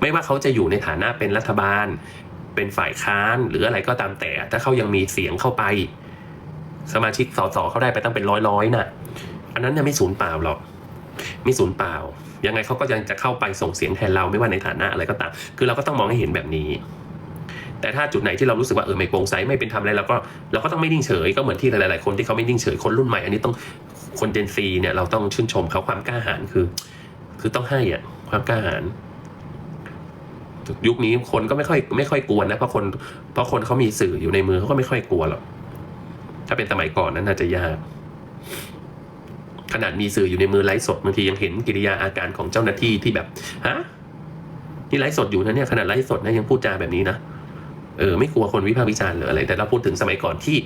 ไม่ว่าเขาจะอยู่ในฐานะเป็นรัฐบาล เป็นฝ่ายค้านหรืออะไรก็ตามแต่ ถ้าเขายังมีเสียงเข้าไป สมาชิกสสเขาได้ไปตั้งเป็นร้อยร้อยๆน่ะ อันนั้นเนี่ยไม่สูญเปล่าหรอกไม่สูญเปล่า ยังไงเขาก็ยังจะเข้าไปส่งเสียงแทนเราไม่ว่าในฐานะอะไรก็ตาม คือเราก็ต้องมองให้เห็นแบบนี้ แต่ถ้าจุดไหนที่เรารู้สึกว่าเออไม่โปร่งใสไม่เป็นธรรมอะไรเราก็เราก็ต้องไม่นิ่งเฉยก็เหมือนที่หลายๆคนที่เขาไม่นิ่งเฉยคนรุ่นใหม่อันนี้ต้องคนเจนซีเนี่ยเราต้องชื่นชมเขาความกล้าหาญคือ คือต้องให้อะความกล้าหาญ ยุคนี้คนก็ไม่ค่อยไม่ค่อยกลัวนะเพราะคนเพราะคนเขามีสื่ออยู่ในมือเขาก็ไม่ค่อยกลัวหรอกถ้าเป็นสมัยก่อนนั้นน่าจะยากขนาดมีสื่ออยู่ในมือไลฟ์สดบางทียังเห็นกิริยาอาการของเจ้าหน้าที่ที่แบบฮะนี่ไลฟ์สดอยู่นะเนี่ยขนาดไลฟ์สดนะยังพูดจาแบบนี้นะเออไม่กลัวคนวิพากษ์วิจารณ์หรืออะไร แต่เราพูดถึงสมัยก่อนที่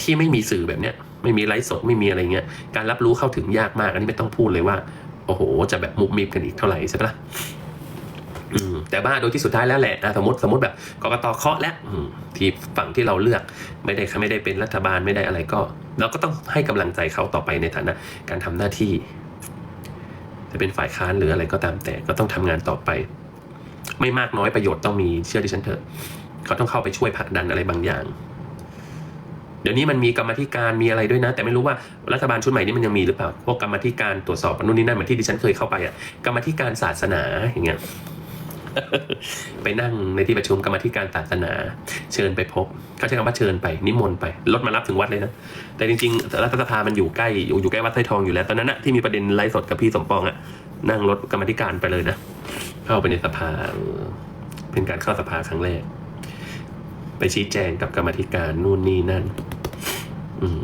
ที่ไม่มีสื่อแบบเนี้ย ไม่มีไลฟ์สดไม่มีอะไรเงี้ยการรับรู้เข้าถึงยากมากอันนี้ไม่ต้องพูดเลยว่า โอ้โห จะแบบมุกมิบกันอีกเท่าไหร่ใช่ปะ แต่ว่าโดยที่สุดท้ายแล้วแหละอะสมมติสมมติแบบกกตเคาะแล้วที่ฝั่งที่เราเลือกไม่ได้ไม่ได้เป็นรัฐบาลไม่ได้อะไรก็ เราก็ต้องให้กำลังใจเขาต่อไปในฐานะ การทำหน้าที่จะเป็นฝ่ายค้านหรืออะไรก็ตามแต่ก็ต้องทำงานต่อไป ไม่มากน้อยประโยชน์ต้องมีเชื่อดิฉันเถอะเขาต้องเข้าไปช่วยผลักดันอะไรบางอย่างเดี๋ยวนี้มันมีกรรมธิการมีอะไรด้วยนะ แต่ไม่รู้ว่ารัฐบาลชุดใหม่นี้มันยังมีหรือเปล่าพวกกรรมธิการตรวจสอบนู่นนี่นั่นเหมือนที่ดิฉันเคยเข้าไปอะกรรมธิการศาสนาอย่างเงี้ย ไปนั่งในที่ประชุมกรรมธิการศาสนา เชิญไปพบเขาใช้คำว่าเชิญไปนิมนต์ไปรถมารับถึงวัดเลยนะ แต่จริงๆรัฐสภามันอยู่ใกล้อยู่อยู่ใกล้วัดไทรทองอยู่แล้ว ตอนนั้นนะที่มีประเด็นไลฟ์สดกับพี่สมปองอะนั่งรถกรรมธิการไปเลยนะ เข้าไปในสภาเป็นการเข้าสภาครั้งแรก ไปชี้แจงกับกรรมธิการนู่นนี่นั่น อืม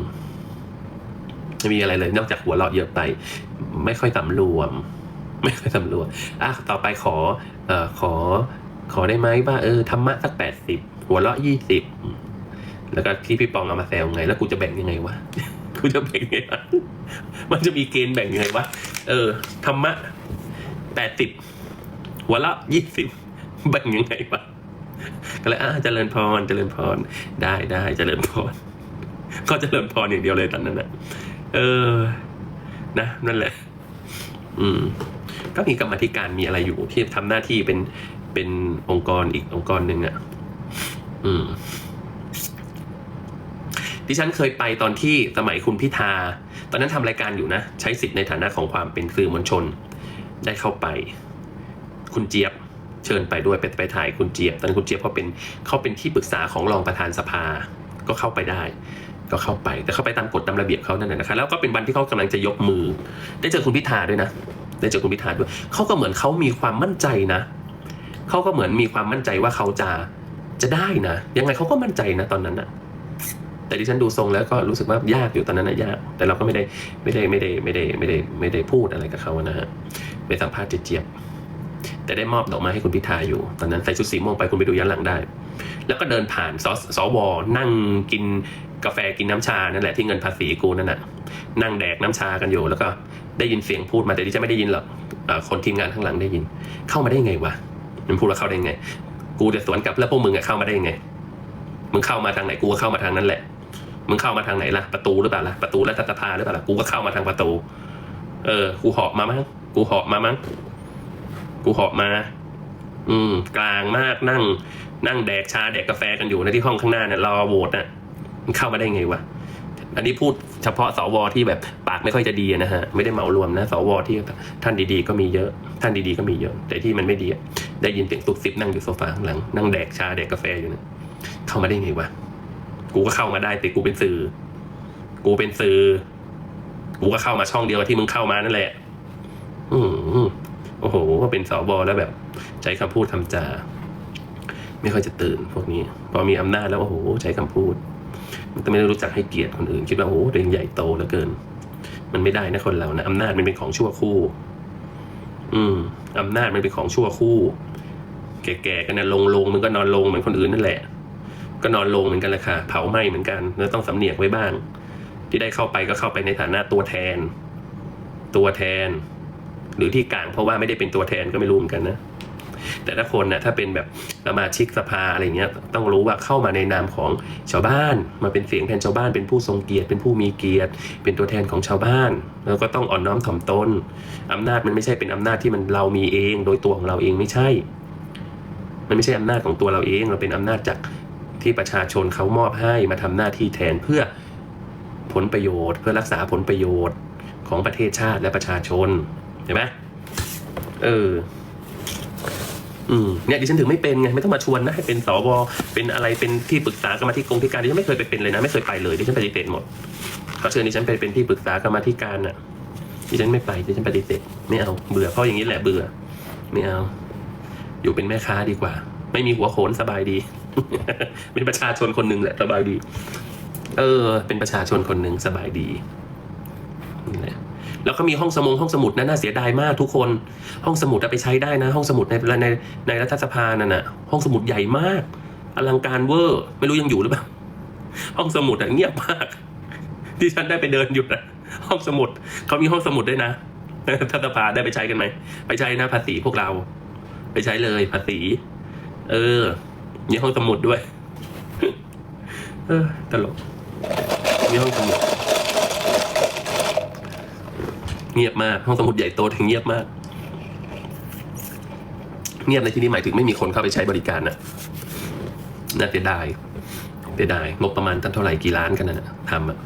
ไม่มีอะไรเลย นอกจากหัวเราะเยอะไป ไม่ค่อยสำรวม ไม่ค่อยสำรวมอะต่อไปขอเอ่อขอขอได้ไหมว่าเออธรรมะสักแปดสิบหัวเราะยี่สิบแล้วก็ที่พี่ปองเอามาแซวไง แล้วกูจะแบ่งยังไงวะกูจะแบ่งยังไงวะมันจะมีเกณฑ์แบ่งยังไงวะเออธรรมะแปดสิบหัวเราะยี่สิบแบ่งยังไงวะก็เลยอ่าเจริญพรเจริญพรได้ได้เจริญพรก็เจริญพรอย่างเดียวเลยตอนนั้นนะเออ นะนั่นแหละ อืม ก็มีกรรมธิการมีอะไรอยู่ที่ทำหน้าที่เป็นเป็นองค์กรอีกองค์กรหนึ่งอะ อืมดิฉันเคยไปตอนที่สมัยคุณพิธา ตอนนั้นทำรายการอยู่นะ ใช้สิทธิ์ในฐานะของความเป็นสื่อมวลชน ได้เข้าไป คุณเจี๊ยบเชิญไปด้วยไปไปถ่ายคุณเจี๊ยบ ตอนนั้นคุณเจี๊ยบเขาเป็นเขาเป็นที่ปรึกษาของรองประธานสภา ก็เข้าไปได้ ก็เข้าไป แต่เข้าไปตามกฎตามระเบียบเขานั่นแหละนะคะแล้วก็เป็นวันที่เขากำลังจะยกมือ ได้เจอคุณพิธาด้วยนะ ได้เจอคุณพิธาด้วยเขาก็เหมือนเขามีความมั่นใจนะเขาก็เหมือนมีความมั่นใจว่าเขาจะจะได้นะยังไงเขาก็มั่นใจนะตอนนั้นนะแต่ดิฉันดูทรงแล้วก็รู้สึกว่ายากอยู่ตอนนั้นนะยาก แต่เราก็ไม่ได้ไม่ได้ไม่ได้ไม่ได้ไม่ได้ไม่ได้พูดอะไรกับเขานะฮะไปสัมภาษณ์เจี๊ยบแต่ได้มอบดอกไม้ให้คุณพิธาอยู่ ตอนนั้นใส่ชุดสีม่วงไปคุณไปดูย้อนหลังได้ แล้วก็เดินผ่านสสวนั่งกินกาแฟกินน้ำชานั่นแหละที่เงินภาษีกูนั่นน่ะนั่งแดกน้ำชากันอยู่แล้วก็ ได้ยินเสียงพูดมาแต่ดิฉันไม่ได้ยินหรอกคนทีมงานข้างหลังได้ยิน เข้ามาได้ไงวะมันพูดว่าเข้าได้ไง กูจะสวนกลับแล้วพวกมึงอะเข้ามาได้ไง มึงเข้ามาทางไหนกูก็เข้ามาทางนั้นแหละ มึงเข้ามาทางไหนล่ะประตูหรือเปล่าล่ะประตูรัฐสภาหรือเปล่าล่ะกูก็เข้ามาทางประตู เออ กูเหาะมามั้งกูเหาะมามั้งกูเหาะมา อืม กลางมากนั่ง นั่งแดกชาแดกกาแฟกันอยู่ในที่ห้องข้างหน้าเนี่ยรอโหวตน่ะมันเข้ามาได้ไงวะ อันนี้พูดเฉพาะสวที่แบบปากไม่ค่อยจะดีนะฮะไม่ได้เหมารวมนะสวที่ท่านดีๆก็มีเยอะ ท่านดีๆก็มีเยอะ แต่ที่มันไม่ดีอะได้ยินเสียงตุกซิบนั่งอยู่โซฟาข้างหลังนั่งแดกชาแดกกาแฟอยู่นะเข้ามาได้ไงวะกูก็เข้ามาได้แต่กูเป็นสื่อ กูเป็นสื่อ กูก็เข้ามาช่องเดียวกับที่มึงเข้ามานั่นแหละ อืมโอ้โหเป็นสวแล้วแบบ ใช้คำพูดคำจา ไม่ค่อยจะตื่นพวกนี้ พอมีอำนาจแล้วโอ้โห ใช้คำพูด มันจะไม่ได้รู้จักให้เกียรติคนอื่น คิดว่าโอ้โหตัวเองใหญ่โตเหลือเกิน มันไม่ได้นะคนเรานะอำนาจมันเป็นของชั่วคู่ อืมอำนาจมันเป็นของชั่วคู่ แก่ๆกันนะลงลงมันก็นอนลงเหมือนคนอื่นนั่นแหละ ก็นอนลงเหมือนกันแหละค่ะเผาไหม้เหมือนกันแล้วต้องสำเนียกไว้บ้าง ที่ได้เข้าไปก็เข้าไปในฐานะตัวแทน ตัวแทน หรือที่กลางเพราะว่าไม่ได้เป็นตัวแทนก็ไม่รู้เหมือนกันนะ แต่ถ้าคนนะถ้าเป็นแบบสมาชิกสภาอะไรเงี้ยต้องรู้ว่าเข้ามาในนามของชาวบ้าน มาเป็นเสียงแทนชาวบ้านเป็นผู้ทรงเกียรติ เป็นผู้มีเกียรติ เป็นตัวแทนของชาวบ้าน แล้วก็ต้องอ่อนน้อมถ่อมตนอำนาจมันไม่ใช่เป็นอำนาจที่มันเรามีเองโดยตัวของเราเองไม่ใช่ มันไม่ใช่อำนาจของตัวเราเอง เราเป็นอำนาจจากที่ประชาชนเขามอบให้มาทำหน้าที่แทนเพื่อผลประโยชน์ เพื่อรักษาผลประโยชน์ของประเทศชาติและประชาชนเห็นไหมเออ อืมเนี่ยดิฉันถึงไม่เป็นไงไม่ต้องมาชวนนะให้เป็นสวเป็นอะไรเป็นที่ปรึกษากรรมาธิกงธิการดิฉันไม่เคยไปเป็นเลยนะไม่เคยไปเลยดิฉันปฏิเสธหมดเขาเชิญดิฉันไปเป็นที่ปรึกษากรรมาธิการน่ะดิฉันไม่ไปดิฉันปฏิเสธไม่เอาเบื่อเพราะอย่างนี้แหละเบื่อไม่เอาอยู่เป็นแม่ค้าดีกว่า ไม่มีหัวโขนสบายดี เป็นประชาชนคนหนึ่งแหละสบายดี เออ เป็นประชาชนคนหนึ่งสบายดีนี่แหละ แล้วก็มีห้องสมุดห้องสมุดนะน่าเสียดายมากทุกคน ห้องสมุดเอาไปใช้ได้นะ ห้องสมุดในในในรัฐสภานั่นน่ะ ห้องสมุดใหญ่มาก อลังการเวอร์ ไม่รู้ยังอยู่หรือเปล่า ห้องสมุดอะเงียบมากที่ฉันได้ไปเดินอยู่นะห้องสมุดเขามีห้องสมุดด้วยนะรัฐสภาได้ไปใช้กันไหมไปใช้นะภาษีพวกเรา ไปใช้เลยภาษี เออมีห้องสมุดด้วย เออตลกมีห้องสมุด เงียบมาก ห้องสมุดใหญ่โตถึงเงียบมาก เงียบในที่นี้หมายถึงไม่มีคนเข้าไปใช้บริการนะน่าเสียดายเสียดายงบประมาณตั้งเท่าไหร่กี่ล้านกันนะนะทำอะ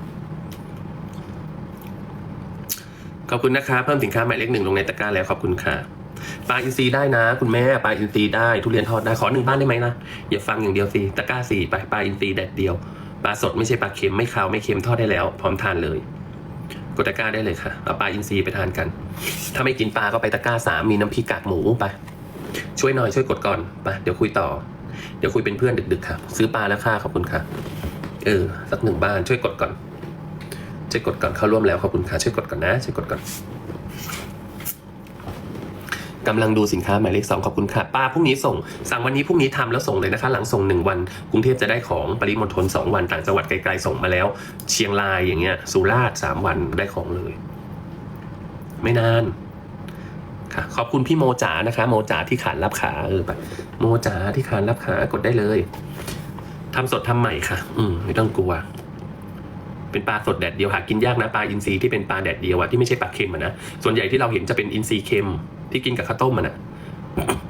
ขอบคุณนะคะเพิ่มสินค้าหมายเลขหนึ่งลงในตะกร้าแล้วขอบคุณค่ะปลาอินทรีได้นะ คุณแม่ปลาอินทรีได้ทุเรียนทอดได้ขอหนึ่งบ้านได้ไหมนะอย่าฟังอย่างเดียวสิตะกร้าสี่ไปปลาอินทรีแดดเดียวปลาสดไม่ใช่ปลาเค็มไม่คาวไม่เค็มทอดได้แล้ว พร้อมทานเลย กดตะกร้าได้เลยค่ะเอาปลาอินทรีไปทานกัน ถ้าไม่กินปลาก็ไปตะกร้าสามมีน้ำพริกกากหมูไป ช่วยหน่อยช่วยกดก่อนไปเดี๋ยวคุยต่อ เดี๋ยวคุยเป็นเพื่อนดึกๆค่ะ ซื้อปลาแล้วค่ะขอบคุณค่ะ เออ สักหนึ่งบ้านช่วยกดก่อนช่วยกดก่อนเข้าร่วมแล้วขอบคุณค่ะช่วยกดก่อนนะช่วยกดก่อน กำลังดูสินค้าหมายเลขสองขอบคุณค่ะป้าพรุ่งนี้ส่ง สั่งวันนี้พรุ่งนี้ทำแล้วส่งเลยนะคะ หลังส่งหนึ่งวัน กรุงเทพจะได้ของปริมณฑลสองวันต่างจังหวัดไกลๆส่งมาแล้ว เชียงรายอย่างเงี้ย สุราษฎร์สามวันได้ของเลย ไม่นานค่ะขอบคุณพี่โมจ๋านะคะ โมจ๋าที่ขานรับขาเออไปโมจ๋าที่ขานรับขากดได้เลยทำสดทำใหม่ค่ะ อืมไม่ต้องกลัวเป็นปลาสดแดดเดียวหากินยากนะปลาอินทรีที่เป็นปลาแดดเดียวอะที่ไม่ใช่ปลาเค็มอะนะส่วนใหญ่ที่เราเห็นจะเป็นอินทรีเค็ม ที่กินกับข้าวต้มมันอะ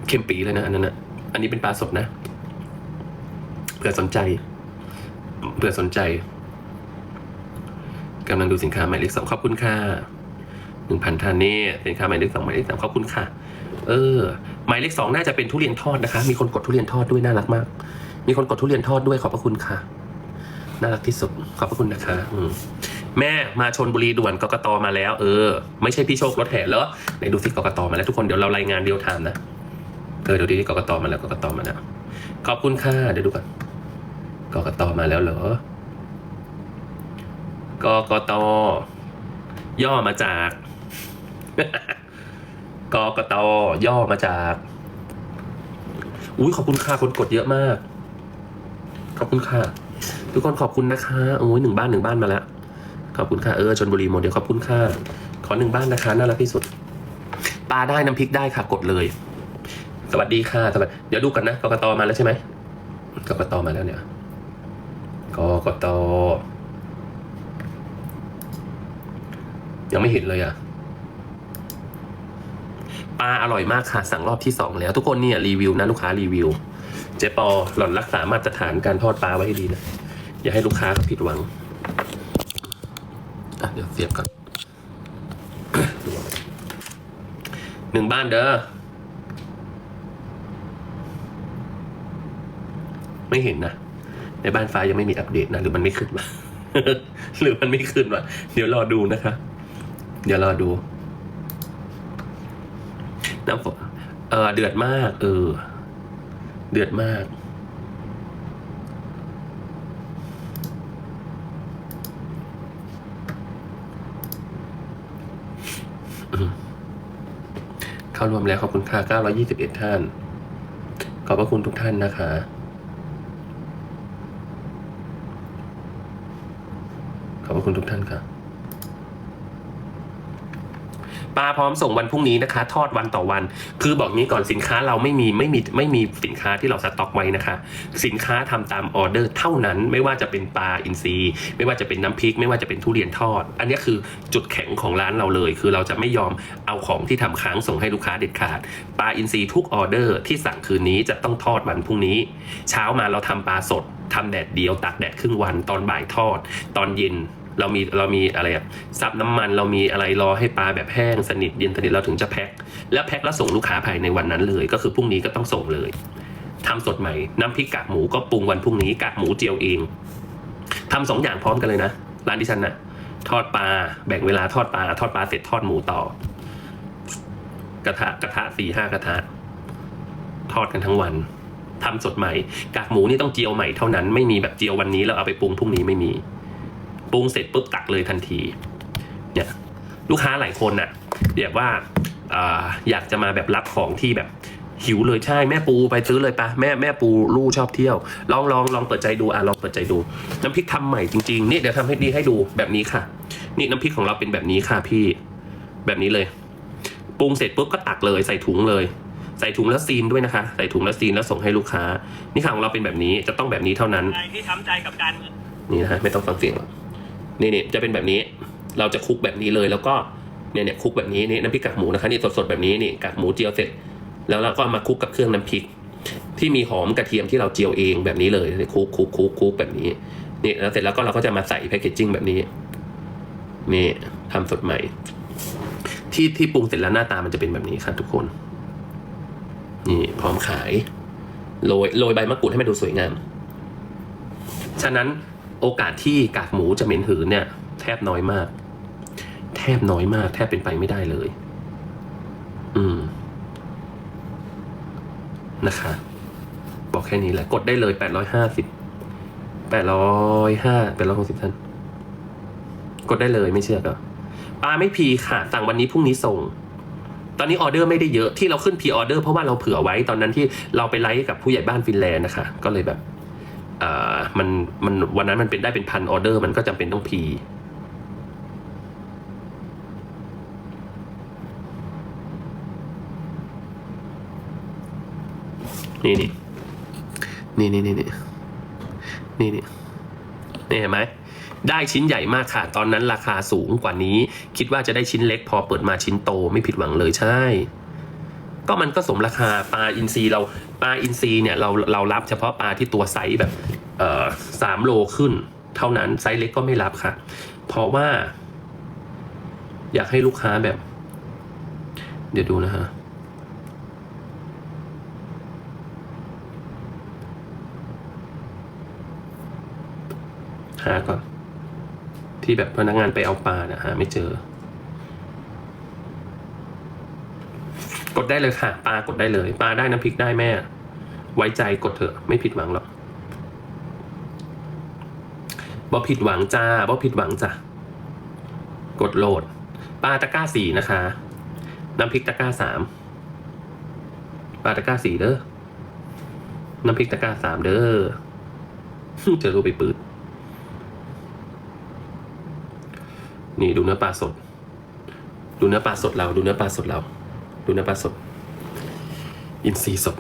เค็มปีเลยนะอันนั้นอะอันนี้เป็นปลาสดนะเผื่อสนใจเผื่อสนใจกำลังดูสินค้าหมายเลขสองขอบคุณค่ะหนึ่งพันท่านนี่สินค้าหมายเลขสองหมายเลขสามขอบคุณค่ะ เออ หมายเลขสองน่าจะเป็นทุเรียนทอดนะคะ มีคนกดทุเรียนทอดด้วยน่ารักมาก มีคนกดทุเรียนทอดด้วยขอบพระคุณค่ะ น่ารักที่สุดขอบพระคุณนะคะ อืม แม่มาชนบุรีด่วนกกตมาแล้ว เออ ไม่ใช่พี่โชครถแห่แล้วไหนดูซิกกตมาแล้วทุกคนเดี๋ยวเรารายงานเดียวไทม์นะเออเดี๋ยวดูที่กกตมาแล้วกกตมาแล้วขอบคุณค่ะเดี๋ยวดูกันกกตมาแล้วเหรอกกตย่อมาจากกกตย่อมาจากอุ้ยขอบคุณค่ะคนกดเยอะมาก ขอบคุณค่ะ ทุกคนขอบคุณนะคะโอ้ยหนึ่งบ้านหนึ่งบ้านมาแล้ว ขอบคุณค่ะเออชนบุรีโมเดลขอบคุณค่ะขอหนึ่งบ้านนะคะน่ารักที่สุดปลาได้น้ำพริกได้ค่ะกดเลย สวัสดีค่ะสวัสดีเดี๋ยวดูกันนะกกตมาแล้วใช่ไหมกกตมาแล้วเนี่ยกกตยังไม่เห็นเลยอะปลาอร่อยมากค่ะ สั่งรอบที่สองแล้วทุกคนเนี่ยรีวิวนะลูกค้ารีวิว เจ๊ปอหล่อนรักษามาตรฐานการทอดปลาไว้ให้ดีนะ อย่าให้ลูกค้าผิดหวัง ดี๋ยวเสียบก่อนหนึ่งบ้านเด้อ ไม่เห็นนะ ในบ้านฟ้ายังไม่มีอัปเดตนะ หรือมันไม่ขึ้นวะหรือมันไม่ขึ้นวะเดี๋ยวรอดูนะคะ เดี๋ยวรอดู น้ำฝนเออเดือดมาก เออ เดือดมาก เข้ารวมแล้วขอบคุณค่ะ921 ท่าน ขอบพระคุณทุกท่านนะคะขอบพระคุณทุกท่านค่ะ ปลาพร้อมส่งวันพรุ่งนี้นะคะ ทอดวันต่อวัน คือบอกงี้ก่อนสินค้าเราไม่มีไม่มีไม่มีสินค้าที่เราสต็อกไว้นะคะ สินค้าทำตามออเดอร์เท่านั้น ไม่ว่าจะเป็นปลาอินทรีไม่ว่าจะเป็นน้ำพริก ไม่ว่าจะเป็นทุเรียนทอด อันนี้คือจุดแข็งของร้านเราเลย คือเราจะไม่ยอมเอาของที่ทำค้างส่งให้ลูกค้าเด็ดขาด ปลาอินทรีทุกออเดอร์ที่สั่งคืนนี้จะต้องทอดวันพรุ่งนี้ เช้ามาเราทำปลาสดทำแดดเดียวตากแดดครึ่งวันตอนบ่ายทอด ตอนเย็น เรามีเรามีอะไรอะซับน้ำมันเรามีอะไรรอให้ปลาแบบแห้งสนิทเย็นสนิทเราถึงจะแพ็คแล้วแพ็คแล้วส่งลูกค้าภายในวันนั้นเลย ก็คือพรุ่งนี้ก็ต้องส่งเลยทำสดใหม่น้ำพริกกากหมูก็ปรุงวันพรุ่งนี้กากหมูเจียวเองทำสองอย่างพร้อมกันเลยนะร้านที่ฉันนะทอดปลาแบ่งเวลาทอดปลาทอดปลาเสร็จทอดหมูต่อ กระทะกระทะสี่ห้ากระทะ ทอดกันทั้งวันทำสดใหม่ กากหมูนี่ต้องเจียวใหม่เท่านั้น ไม่มีแบบเจียววันนี้แล้วเอาไปปรุงพรุ่งนี้ไม่มี ปรุงเสร็จปุ๊บตักเลยทันทีเนี่ยลูกค้าหลายคนน่ะแบบว่าอ่าอยากจะมาแบบรับของที่แบบหิวเลยใช่แม่ปูไปซื้อเลยปะแม่แม่ปูลู่ชอบเที่ยว ลองลองลองเปิดใจดูอะลองเปิดใจดู น้ำพริกทำใหม่จริงๆนี่เดี๋ยวทำให้ดีให้ดูแบบนี้ค่ะ นี่น้ำพริกของเราเป็นแบบนี้ค่ะพี่ แบบนี้เลยปรุงเสร็จปุ๊บก็ตักเลยใส่ถุงเลย ใส่ถุงแล้วซีนด้วยนะคะ ใส่ถุงแล้วซีนแล้วส่งให้ลูกค้า นี่ค่ะของเราเป็นแบบนี้จะต้องแบบนี้เท่านั้นใครที่ทำใจกับการนี่นะฮะไม่ต้องฟังเสียงหรอก นี่นี่จะเป็นแบบนี้ เราจะคลุกแบบนี้เลย แล้วก็เนี่ยเนี่ยคลุกแบบนี้นี่น้ำพริกกากหมูนะคะนี่สดๆแบบนี้นี่กากหมูเจียวเสร็จ แล้วเราก็มาคลุกกับเครื่องน้ำพริก ที่มีหอมกระเทียมที่เราเจียวเองแบบนี้เลยคลุกคลุกคลุกคลุกแบบนี้นี่แล้วเสร็จแล้วก็เราก็จะมาใส่แพคเกจจิ้งแบบนี้นี่ทำสดใหม่ ที่ที่ปรุงเสร็จแล้วหน้าตามันจะเป็นแบบนี้ครับทุกคน นี่พร้อมขายโรยโรยใบมะกรูดให้มันดูสวยงาม ฉะนั้น โอกาสที่กากหมูจะเหม็นหืนเนี่ย แทบน้อยมาก แทบน้อยมาก แทบเป็นไปไม่ได้เลย อืม นะคะ บอกแค่นี้แหละ กดได้เลยแปดร้อยห้าสิบแปดร้อยห้าแปดร้อยหกสิบท่าน กดได้เลยไม่เชื่อก็ปลาไม่พีค่ะ สั่งวันนี้พรุ่งนี้ส่ง ตอนนี้ออเดอร์ไม่ได้เยอะที่เราขึ้นพีออเดอร์เพราะว่าเราเผื่อไว้ตอนนั้นที่เราไปไลฟ์กับผู้ใหญ่บ้านฟินแลนด์นะคะ ก็เลยแบบ มันมันวันนั้นมันเป็นได้เป็นพันออเดอร์ มันก็จำเป็นต้องพีนี่นี่นี่นี่นี่นี่นี่นี่นี่เห็นไหมได้ชิ้นใหญ่มากค่ะ ตอนนั้นราคาสูงกว่านี้ คิดว่าจะได้ชิ้นเล็กพอเปิดมาชิ้นโตไม่ผิดหวังเลยใช่ ก็มันก็สมราคาปลาอินทรีเราปลาอินทรีเนี่ยเราเรารับเฉพาะปลาที่ตัวไซส์แบบ สามโลขึ้น เท่านั้นไซส์เล็กก็ไม่รับค่ะ เพราะว่า อยากให้ลูกค้าแบบ เดี๋ยวดูนะฮะหาก่อน ที่แบบพนักงานไปเอาปลานะหาไม่เจอ กดได้เลยค่ะ ปลากดได้เลย ปลาได้น้ำพริกได้แม่ ไว้ใจกดเถอะ ไม่ผิดหวังหรอก บ่ผิดหวังจ้าบ่ผิดหวังจ้ะกดโหลดปลาตะกร้าสี่นะคะ น้ำพริกตะกร้าสามปลาตะกร้าสี่เด้อน้ำพริกตะกร้าสามเด้อเจอรูไปปืดนี่ดูเนื้อปลาสด ดูเนื้อปลาสดเรา ดูเนื้อปลาสดเรา ดูเนื้อปลาสด อินทรีย์สด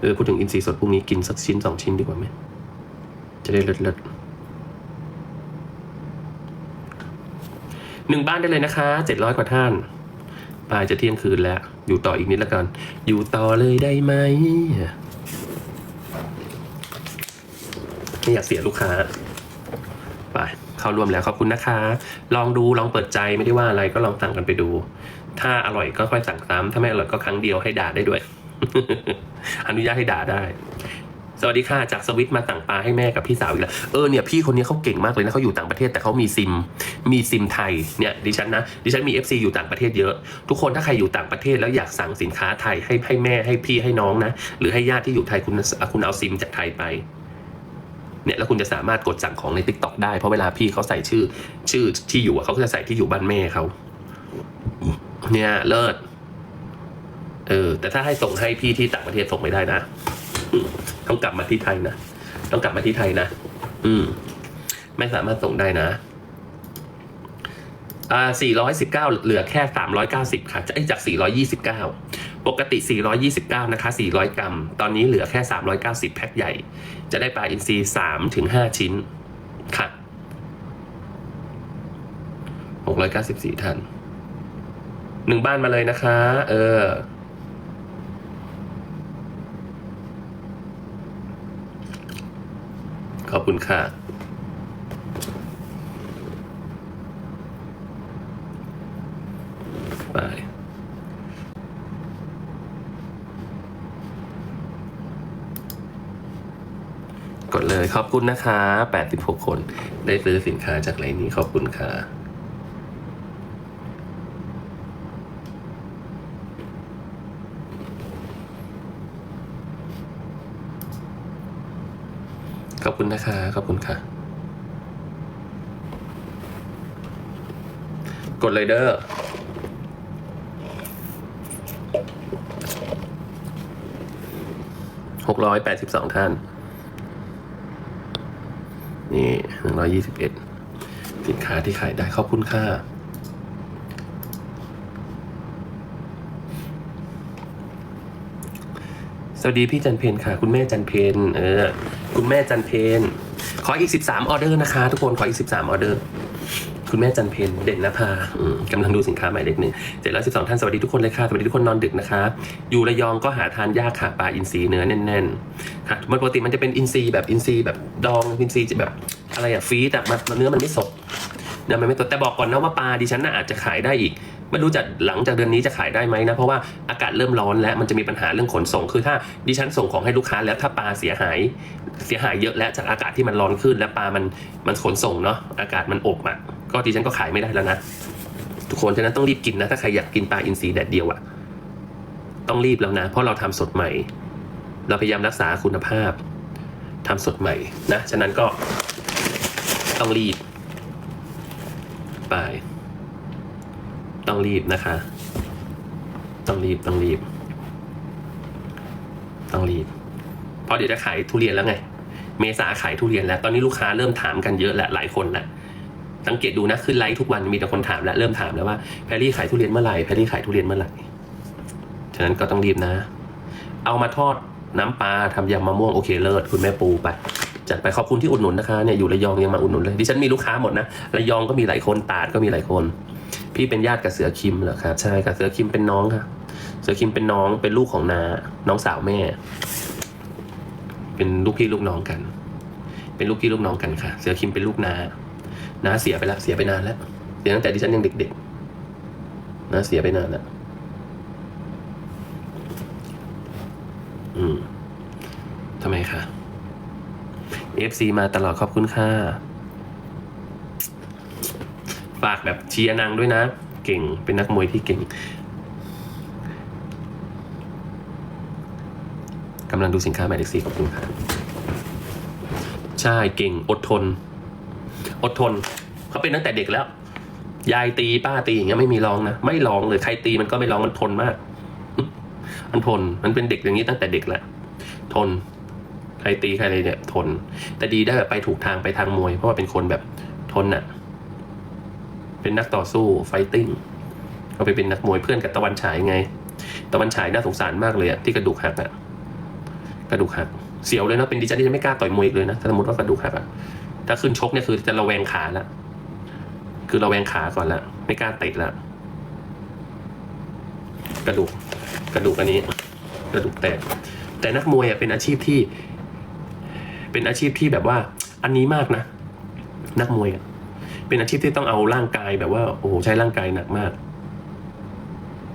เออพูดถึงอินทรีย์สดพรุ่งนี้กินสักชิ้นสองชิ้นดีกว่าไหม จะได้เลิศเลิศหนึ่งบ้านได้เลยนะคะเจ็ดร้อยกว่าท่านปลายจะเที่ยงคืนแล้ว อยู่ต่ออีกนิดละกัน อยู่ต่อเลยได้ไหมไม่อยากเสียลูกค้า ไป เข้าร่วมแล้วขอบคุณนะคะ ลองดูลองเปิดใจไม่ได้ว่าอะไรก็ลองสั่งกันไปดู ถ้าอร่อยก็ค่อยสั่งซ้ำถ้าไม่อร่อยก็ครั้งเดียวให้ด่าได้ด้วย อนุญาตให้ด่าได้ สวัสดีค่ะจากสวิตมาสั่งปลาให้แม่กับพี่สาวอีกแล้วเออเนี่ยพี่คนนี้เขาเก่งมากเลยนะเขาอยู่ต่างประเทศแต่เขามีซิมมีซิมไทยเนี่ยดิฉันนะดิฉันมี FC อยู่ต่างประเทศเยอะ ทุกคนถ้าใครอยู่ต่างประเทศแล้วอยากสั่งสินค้าไทยให้ให้แม่ให้พี่ให้น้องนะ หรือให้ญาติที่อยู่ไทยคุณคุณเอาซิมจากไทยไปเนี่ยแล้วคุณจะสามารถกดสั่งของใน t ิ k t o k ได้เพราะเวลาพี่เขาใส่ชื่อ ชื่อที่อยู่เขาก็จะใส่ที่อยู่บ้านแม่เขาเนี่ยเลิศเออแต่ถ้าให้ส่งให้พี่ที่ต่างประเทศส่งไม่ได้นะ ต้องกลับมาที่ไทยนะต้องกลับมาที่ไทยนะอืม ไม่สามารถส่งได้นะอ่า419 เหลือแค่ 390 ค่ะจะจาก 429 ปกติ 429 นะคะ 400 กรัม ตอนนี้เหลือแค่ 390 แพ็คใหญ่ จะได้ปลาอินทรี3ถึง5ชิ้น ค่ะ 694 ท่านหนึ่งบ้านมาเลยนะคะ เออ อบคุณค่ะ ไป กดเลยขอบคุณนะคะ 86 คน ได้ซื้อสินค้าจากไลน์นี้ขอบคุณค่ะ คุณนะคะ ขอบคุณค่ะ กดเลยเด้อหกร้อยแปดสิบสองท่าน นี่หนึ่งร้อยี่สิบเอ็ดสินค้าที่ขายได้ขอบคุณค่ะ สวัสดีพี่จันเพนค่ะ คุณแม่จันเพนเออ คุณแม่จันเพนขออีกสิบสามออเดอร์นะคะ ทุกคนขออีกสิบสามออเดอร์ คุณแม่จันเพนเด่นนภากำลังดูสินค้าใหมายเลขหนึ่งเจ็ดร้อยสิบสองท่านสวัสดีทุกคนเลยค่ะ สวัสดีทุกคนนอนดึกนะคะ อยู่ระยองก็หาทานยากค่ะปลาอินทรีเนื้อแน่นๆค่ะมันปกติมันจะเป็นอินทรีแบบอินทรีแบบดองอินทรีจะแบบอะไรอะฟีดอะมันเนื้อมันไม่สด นื้อมันไม่สดแต่บอกก่อนนะว่าปลาดิฉันน่ะอาจจะขายได้อีก ไม่รู้จะหลังจากเดือนนี้จะขายได้ไหมนะ เพราะว่าอากาศเริ่มร้อนแล้วมันจะมีปัญหาเรื่องขนส่ง คือถ้าดิฉันส่งของให้ลูกค้าแล้วถ้าปลาเสียหาย เสียหายเยอะแล้วจากอากาศที่มันร้อนขึ้น แล้วปลามันมันขนส่งเนาะอากาศมันอบอะก็ดิฉันก็ขายไม่ได้แล้วนะทุกคนฉะนั้นต้องรีบกินนะถ้าใครอยากกินปลาอินทรีแดดเดียวอะต้องรีบแล้วนะ เพราะเราทำสดใหม่ เราพยายามรักษาคุณภาพทำสดใหม่นะ ฉะนั้นก็ต้องรีบ ไป ต้องรีบนะคะ ต้องรีบต้องรีบ ต้องรีบ เพราะเดี๋ยวจะขายทุเรียนแล้วไง เมษาขายทุเรียนแล้ว ตอนนี้ลูกค้าเริ่มถามกันเยอะและหลายคนแล้วสังเกตดูนะขึ้นไลฟ์ทุกวันมีแต่คนถามแล้วเริ่มถามแล้วว่าแพรรี่ขายทุเรียนเมื่อไหร่แพรรี่ขายทุเรียนเมื่อไหร่ ฉะนั้นก็ต้องรีบนะ เอามาทอดน้ำปลาทำยำมะม่วงโอเคเลิศคุณแม่ปูไป จัดไปขอบคุณที่อุดหนุนนะคะเนี่ยอยู่ระยองยังมาอุดหนุนเลยดิฉันมีลูกค้าหมดนะระยองก็มีหลายคนตาดก็มีหลายคน พี่เป็นญาติกับเสือคิมเหรอครับใช่กับเสือคิมเป็นน้องค่ะ เสือคิมเป็นน้องเป็นลูกของนาน้องสาวแม่ เป็นลูกพี่ลูกน้องกัน เป็นลูกพี่ลูกน้องกันค่ะ เสือคิมเป็นลูกนานาเสียไปแล้วเสียไปนานแล้วเสียตั้งแต่ดิฉันยังเด็กๆนาเสียไปนานแล้วอืมทำไมคะ FC มาตลอดขอบคุณค่ะ ฝากแบบเชียร์นางด้วยนะ เก่งเป็นนักมวยที่เก่งกำลังดูสินค้าหมายเลขสี่ขอบคุณค่ะใช่เก่งอดทน อดทน เขาเป็นตั้งแต่เด็กแล้ว ยายตีป้าตีอย่างเงี้ยไม่มีร้องนะ ไม่ร้องเลยใครตีมันก็ไม่ร้องมันทนมาก มันทนมันเป็นเด็กอย่างนี้ตั้งแต่เด็กแหละทน ใครตีใครอะไรเนี่ยทน แต่ดีได้แบบไปถูกทางไปทางมวย เพราะว่าเป็นคนแบบทนน่ะเป็นนักต่อสู้ไฟติ้งเขาไปเป็นนักมวยเพื่อนกับตะวันฉายไง ตะวันฉายน่าสงสารมากเลยอะที่กระดูกหักอะกระดูกหักเสียวเลยนะเป็นดิฉันที่จะไม่กล้าต่อยมวยอีกเลยนะถ้าสมมติว่ากระดูกหักอะถ้าขึ้นชกเนี่ยคือจะระแวงขาละคือระแวงขาก่อนละไม่กล้าเตะละกระดูกกระดูกอันนี้ กระดูกแตกแต่นักมวยอะเป็นอาชีพที่ เป็นอาชีพที่แบบว่าอันนี้มากนะ นักมวยเป็นอาชีพที่ต้องเอาร่างกายแบบว่าโอ้โหใช้ร่างกายหนักมาก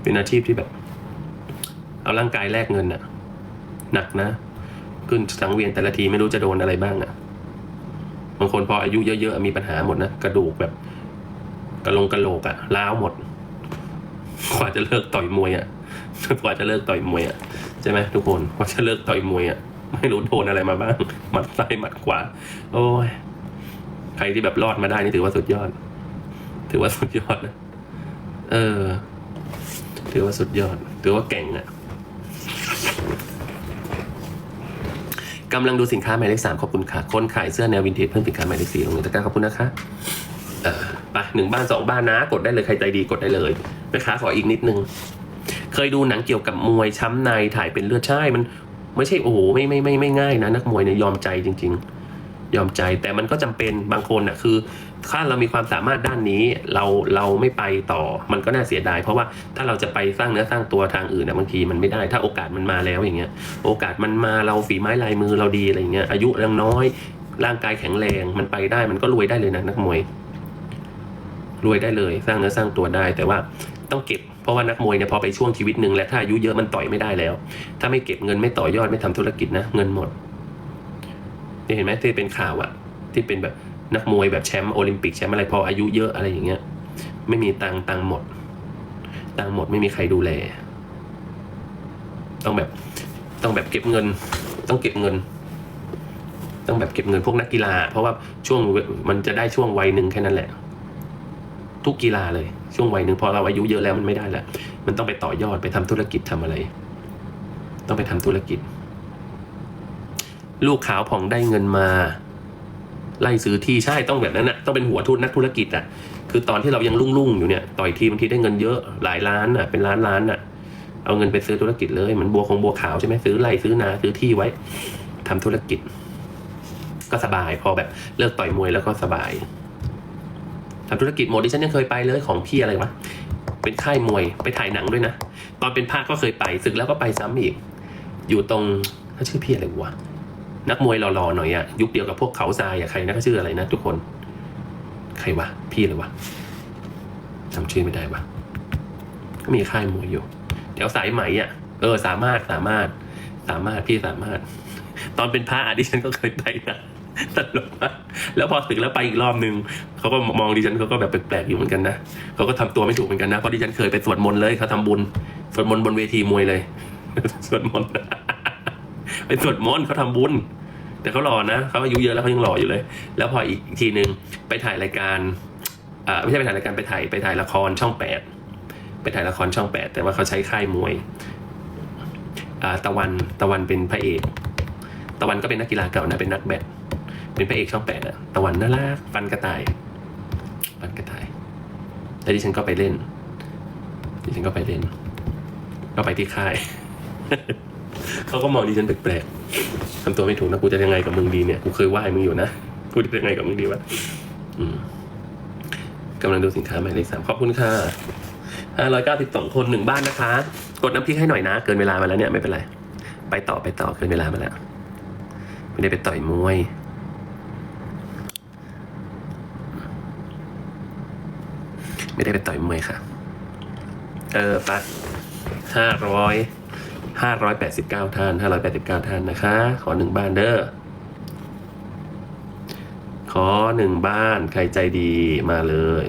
เป็นอาชีพที่แบบ เอาร่างกายแลกเงินอะหนักนะขึ้นสังเวียนแต่ละทีไม่รู้จะโดนอะไรบ้างอะบางคนพออายุเยอะๆมีปัญหาหมดนะกระดูกแบบกระลงกระโหลกอะล้าวหมดกว่าจะเลิกต่อยมวยอะกว่าจะเลิกต่อยมวยอะใช่ไหมทุกคนกว่าจะเลิกต่อยมวยอะ ไม่รู้โดนอะไรมาบ้าง หมัดซ้ายหมัดขวา โอ้ย ใครที่แบบรอดมาได้นี่ถือว่าสุดยอด ถือว่าสุดยอดนะ เออ ถือว่าสุดยอด ถือว่าเก่งอะกำลังดูสินค้าหมายเลขสามขอบคุณค่ะ คนขายเสื้อแนววินเทจเพิ่มสินค้าหมายเลขสี่ลงในตะกร้าขอบคุณนะคะเออไปหนึ่งบ้านสองบ้านนะ กดได้เลยใครใจดีกดได้เลยนะคะขออีกนิดนึง เคยดูหนังเกี่ยวกับมวยช้ำในถ่ายเป็นเลือดใช่ มัน ไม่ใช่โอ้โหไม่ไม่ไม่ไม่ง่ายนะนักมวยเนี่ยยอมใจจริง ๆ ยอมใจแต่มันก็จำเป็นบางคนอะคือถ้าเรามีความสามารถด้านนี้เราเราไม่ไปต่อมันก็น่าเสียดาย เพราะว่าถ้าเราจะไปสร้างเนื้อสร้างตัวทางอื่นนะบางทีมันไม่ได้ ถ้าโอกาสมันมาแล้วอย่างเงี้ย โอกาสมันมาเราฝีไม้ลายมือเราดีอะไรเงี้ยอายุยังน้อย ร่างกายแข็งแรงมันไปได้มันก็รวยได้เลยนะนักมวย รวยได้เลยสร้างเนื้อสร้างตัวได้ แต่ว่าต้องเก็บ เพราะว่านักมวยเนี่ยพอไปช่วงชีวิตหนึ่งแล้วถ้าอายุเยอะมันต่อยไม่ได้แล้ว ถ้าไม่เก็บเงินไม่ต่อยอดไม่ทำธุรกิจนะ เงินหมดนี่เห็นไหมที่เป็นข่าวอะที่เป็นแบบนักมวยแบบแชมป์โอลิมปิกแชมป์อะไรพออายุเยอะอะไรอย่างเงี้ย ไม่มีตังตังหมด ตังหมดไม่มีใครดูแล ต้องแบบต้องแบบเก็บเงิน ต้องเก็บเงิน ต้องแบบเก็บเงินพวกนักกีฬา เพราะว่าช่วงมันจะได้ช่วงวัยหนึ่งแค่นั้นแหละ ทุกกีฬาเลยช่วงวัยหนึ่งพอเราอายุเยอะแล้วมันไม่ได้ล้วมันต้องไปต่อยอดไปทำธุรกิจทำอะไร ต้องไปทำธุรกิจ ลูกขาวผ่องได้เงินมาไล่ซื้อที่ใช่ต้องแบบนั้นนะต้องเป็นหัวทุนนักธุรกิจอะ คือตอนที่เรายังรุ่งๆอยู่เนี่ยต่อยทีบางทีได้เงินเยอะหลายล้านอะเป็นล้านล้านอะ เอาเงินไปซื้อธุรกิจเลยเหมือนบัวของบัวขาวใช่ไหมซื้อไร่ซื้อนาซื้อที่ไว้ทำธุรกิจ ก็สบายพอแบบเลิกต่อยมวยแล้วก็สบาย ทำธุรกิจหมดดิฉันยังเคยไปเลยของพี่อะไรวะเป็นค่ายมวยไปถ่ายหนังด้วยนะ ตอนเป็นภาคก็เคยไปศึกแล้วก็ไปซ้ำอีก อยู่ตรงเขาชื่อพี่อะไรวะนักมวยหล่อๆหน่อยอะยุคเดียวกับพวกเขาทรายอะใครนะเขาชื่ออะไรนะทุกคน ใครวะพี่เลยวะจำชื่อไม่ได้วะก็มีค่ายมวยอยู่แถวสายไหมอะเออสามารถสามารถ สามารถพี่สามารถ ตอนเป็นพระอดิฉันก็เคยไปนะ ตลกมากแล้วพอศึกแล้วไปอีกรอบนึงเขาก็มองดิฉันเขาก็แบบแปลกๆอยู่เหมือนกันนะเขาก็ทำตัวไม่ถูกเหมือนกันนะเพราะดิฉันเคยไปสวดมนต์เลยเขาทำบุญสวดมนต์บนเวทีมวยเลยสวดมนต์ไปสวดมนต์เขาทำบุญ แต่เขาหล่อนะเขาอายุเยอะแล้วเขายังหล่ออยู่เลย แล้วพออีกทีหนึ่งไปถ่ายรายการอ่าไม่ใช่ไปถ่ายรายการไปถ่ายไปถ่ายละครช่องแปดไปถ่ายละครช่องแปดแต่ว่าเขาใช้ค่ายมวยอ่าตะวันตะวันเป็นพระเอก ตะวันก็เป็นนักกีฬาเก่านะเป็นนักแบด เป็นพระเอกช่องแปดอะตะวันน่ารักฟันกระต่ายฟันกระต่ายแล้วดิฉันก็ไปเล่น ดิฉันก็ไปเล่น ก็ไปที่ค่าย เขาก็มองดิฉันแปลกๆทำตัวไม่ถูกนะกูจะยังไงกับมึงดีเนี่ยกูเคยไหว้มึงอยู่นะกูจะยังไงกับมึงดีวะกำลังดูสินค้าใหม่เลขสามขอบคุณค่ะห้าร้อยเก้าสิบสองคนหนึ่งบ้านนะคะ กดน้ำพริกให้หน่อยนะ เกินเวลามาแล้วเนี่ยไม่เป็นไร ไปต่อไปต่อเกินเวลามาแล้ว ไม่ได้ไปต่อยมวย ไม่ได้ไปต่อยมวยค่ะ เออไปห้าร้อยห้าร้อยแปดสิบเก้าท่านห้าร้อยแปดสิบเก้าท่านนะคะ ขอหนึ่งบ้านเด้อขอหนึ่งบ้านใครใจดีมาเลย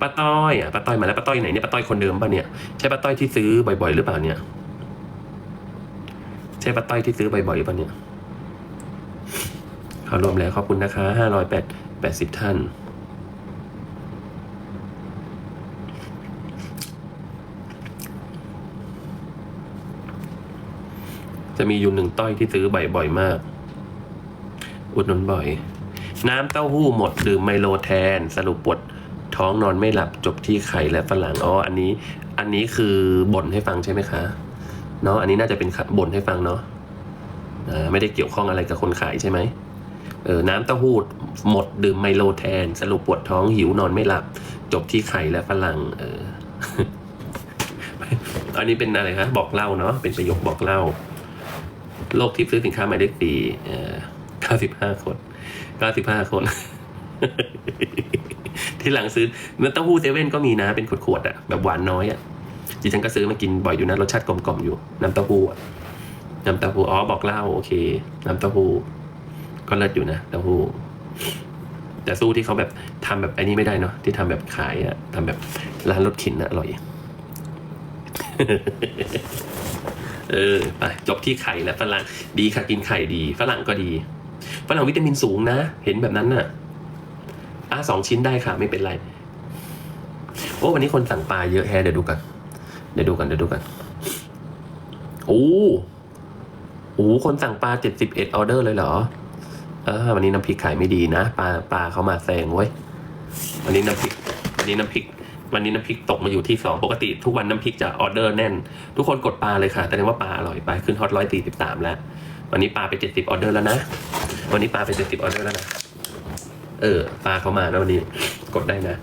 ป้าต้อยอะป้าต้อยมาแล้วป้าต้อยไหนเนี่ยป้าต้อยคนเดิมป่ะเนี่ยใช่ป้าต้อยที่ซื้อบ่อยๆหรือเปล่าเนี่ยใช่ป้าต้อยที่ซื้อบ่อยๆหรือเปล่าเนี่ย ขอรวมแล้วขอบคุณนะคะห้าร้อยแปดแปดสิบท่าน จะมีอยู่หนึ่งต้อยที่ซื้อบ่อยๆมาก อุดหนุนบ่อย น้ำเต้าหู้หมดดื่มไมโลแทน สรุปปวดท้องนอนไม่หลับจบที่ไข่และฝรั่งอ๋ออันนี้ อันนี้คือบ่นให้ฟังใช่ไหมคะเนาะอันนี้น่าจะเป็นบ่นให้ฟังเนาะไม่ได้เกี่ยวข้องอะไรกับคนขายใช่ไหม เออน้ำเต้าหู้หมดดื่มไมโลแทน สรุปปวดท้องหิวนอนไม่หลับ จบที่ไข่และฝรั่งเอออันนี้เป็นอะไรคะบอกเล่าเนาะเป็นประโยคบอกเล่าโลกทิพย์ซื้อสินค้าหมายเลขสี่เก้าสิบห้าคนเก้าสิบห้าคน ที่หลังซื้อมันเต้าหู้เซเว่นก็มีนะ เป็นขวดๆอะแบบหวานน้อยอะดิฉันก็ซื้อมากินบ่อยอยู่นะ รสชาติกลมๆอยู่ น้ำเต้าหู้น้ำเต้าหู้อ๋อบอกเล่า โอเค น้ำเต้าหู้ ก็เลิศอยู่นะเต้าหู้แต่สู้ที่เขาแบบทำแบบไอ้นี้ไม่ได้เนาะที่ทำแบบขายอะทำแบบร้านรถข็นอะอร่อย เออไปจบที่ไข่และฝรั่งดีค่ะกินไข่ดีฝรั่งก็ดีฝรั่งวิตามินสูงนะ เห็นแบบนั้นน่ะอะสองชิ้นได้ค่ะ ไม่เป็นไรโอ้วันนี้คนสั่งปลาเยอะแฮะเดี๋ยวดูกัน เดี๋ยวดูกันเดี๋ยวดูกันโอ้โอ้คนสั่งปลาเจ็ดสิบเอ็ดออเดอร์เลยเหรอ เออวันนี้น้ำพริกขายไม่ดีนะปลาปลาเขามาแซงเว้ยวันนี้น้ำพริกวันนี้น้ำพริก วันนี้น้ำพริกตกมาอยู่ที่สองปกติทุกวันน้ำพริกจะออเดอร์แน่น ทุกคนกดปลาเลยค่ะแต่ว่าปลาอร่อยไปขึ้นฮอตร้อยสี่สิบสามแล้ว วันนี้ปลาไปเจ็ดสิบออเดอร์แล้วนะวันนี้ปลาไปเจ็ดสิบออเดอร์แล้วนะเออปลาเขามาแล้ววันนี้กดได้นะ